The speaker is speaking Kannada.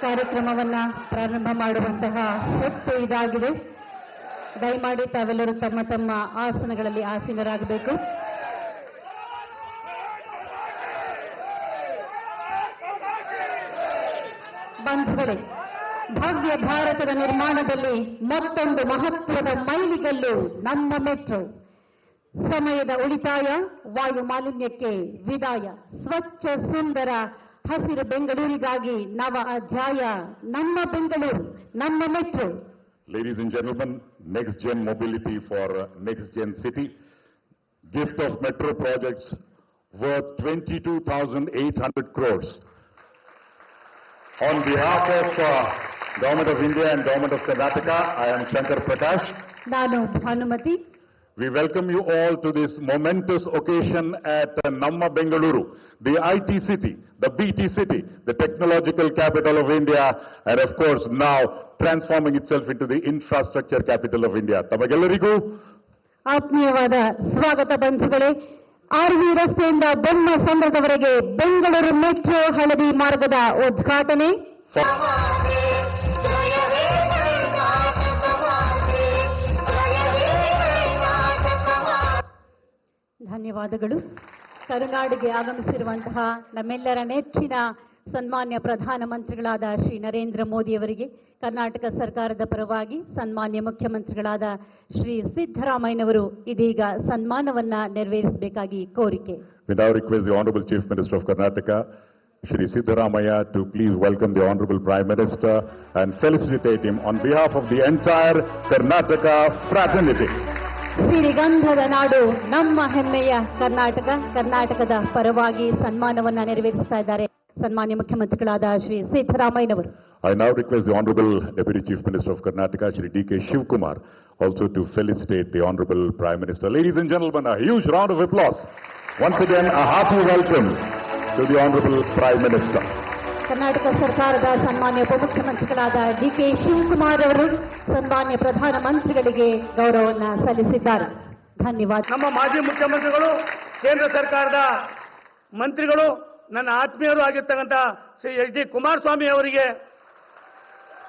ಕಾರ್ಯಕ್ರಮವನ್ನ ಪ್ರಾರಂಭ ಮಾಡುವಂತಹ ಹೊತ್ತು ಇದಾಗಿದೆ. ದಯಮಾಡಿ ತಾವೆಲ್ಲರೂ ತಮ್ಮ ತಮ್ಮ ಆಸನಗಳಲ್ಲಿ ಆಸೀನರಾಗಬೇಕು. ಬಂಧುಗಳೇ, ಭವ್ಯ ಭಾರತದ ನಿರ್ಮಾಣದಲ್ಲಿ ಮತ್ತೊಂದು ಮಹತ್ವದ ಮೈಲಿಗಲ್ಲು ನಮ್ಮ ಮೆಟ್ರೋ. ಸಮಯದ ಉಳಿತಾಯ, ವಾಯು ಮಾಲಿನ್ಯಕ್ಕೆ ವಿದಾಯ. ಸ್ವಚ್ಛ, ಸುಂದರ ಹಸಿರು ಬೆಂಗಳೂರಿಗಾಗಿ ನವ ಅಧ್ಯಾಯ ನಮ್ಮ ಬೆಂಗಳೂರು ನಮ್ಮ metro Ladies and gentlemen, next gen mobility for uh, next gen city. Gift of metro projects worth 22,800 crores. On behalf of uh, Government of India and Government of Karnataka, I am Shankar Prakash. ನಾನು Bhanumati We welcome you all to this momentous occasion at uh, Namma Bengaluru, the IT city, the BT city, the technological capital of India, and of course now transforming itself into the infrastructure capital of India. ತಮಗೆಲ್ಲರಿಗೂ ಆತ್ಮೀಯವಾದ ಸ್ವಾಗತ ಬಂಧುಗಳೇ ಆರ್ ವಿ ರಸ್ತೆಯಿಂದ ಬೊಮ್ಮ ಸಂದ್ರದವರೆಗೆ ಬೆಂಗಳೂರು ಮೆಟ್ರೋ ಹಳದಿ ಮಾರ್ಗದ ಉದ್ಘಾಟನೆ ಧನ್ಯವಾದಗಳು ಕರುನಾಡಿಗೆ ಆಗಮಿಸಿರುವಂತಹ ನಮ್ಮೆಲ್ಲರ ನೆಚ್ಚಿನ ಸನ್ಮಾನ್ಯ ಪ್ರಧಾನಮಂತ್ರಿಗಳಾದ ಶ್ರೀ ನರೇಂದ್ರ ಮೋದಿಯವರಿಗೆ ಕರ್ನಾಟಕ ಸರ್ಕಾರದ ಪರವಾಗಿ ಸನ್ಮಾನ್ಯ ಮುಖ್ಯಮಂತ್ರಿಗಳಾದ ಶ್ರೀ ಸಿದ್ದರಾಮಯ್ಯನವರು ಇದೀಗ ಸನ್ಮಾನವನ್ನ ನೆರವೇರಿಸಬೇಕಾಗಿ ಕೋರಿಕೆ the Honorable Chief Minister of Karnataka, Shri Siddaramaya, to please welcome the Honorable Prime Minister and felicitate him on behalf of the entire Karnataka fraternity. ಸಿರಿಗಂಧದ ನಾಡು ನಮ್ಮ ಹೆಮ್ಮೆಯ ಕರ್ನಾಟಕ ಕರ್ನಾಟಕದ ಪರವಾಗಿ ಸನ್ಮಾನವನ್ನ ನೆರವೇರಿಸ್ತಾ ಇದ್ದಾರೆ ಸನ್ಮಾನ್ಯ ಮುಖ್ಯಮಂತ್ರಿಗಳಾದ ಶ್ರೀ ಸಿದ್ದರಾಮಯ್ಯನವರು I now request the Honorable Deputy Chief Minister of Karnataka, Shri D.K. Shivkumar, also to felicitate the Honorable Prime Minister. Ladies and gentlemen, a huge round of applause. Once again, a hearty welcome to the Honorable Prime Minister. Karnataka ಸರ್ಕಾರದ ಸನ್ಮಾನ್ಯ ಉಪಮುಖ್ಯಮಂತ್ರಿಗಳಾದ ಡಿ ಕೆ ಶಿವಕುಮಾರ್ ಅವರು ಸನ್ಮಾನ್ಯ ಪ್ರಧಾನಮಂತ್ರಿಗಳಿಗೆ ಗೌರವವನ್ನ ಸಲ್ಲಿಸಿದ್ದಾರೆ. ಧನ್ಯವಾದ. ನಮ್ಮ ಮಾಜಿ ಮುಖ್ಯಮಂತ್ರಿಗಳು, ಕೇಂದ್ರ ಸರ್ಕಾರದ ಮಂತ್ರಿಗಳು, ನನ್ನ ಆತ್ಮೀಯರು ಆಗಿರ್ತಕ್ಕಂಥ ಶ್ರೀ ಎಚ್ ಡಿ ಕುಮಾರಸ್ವಾಮಿ ಅವರಿಗೆ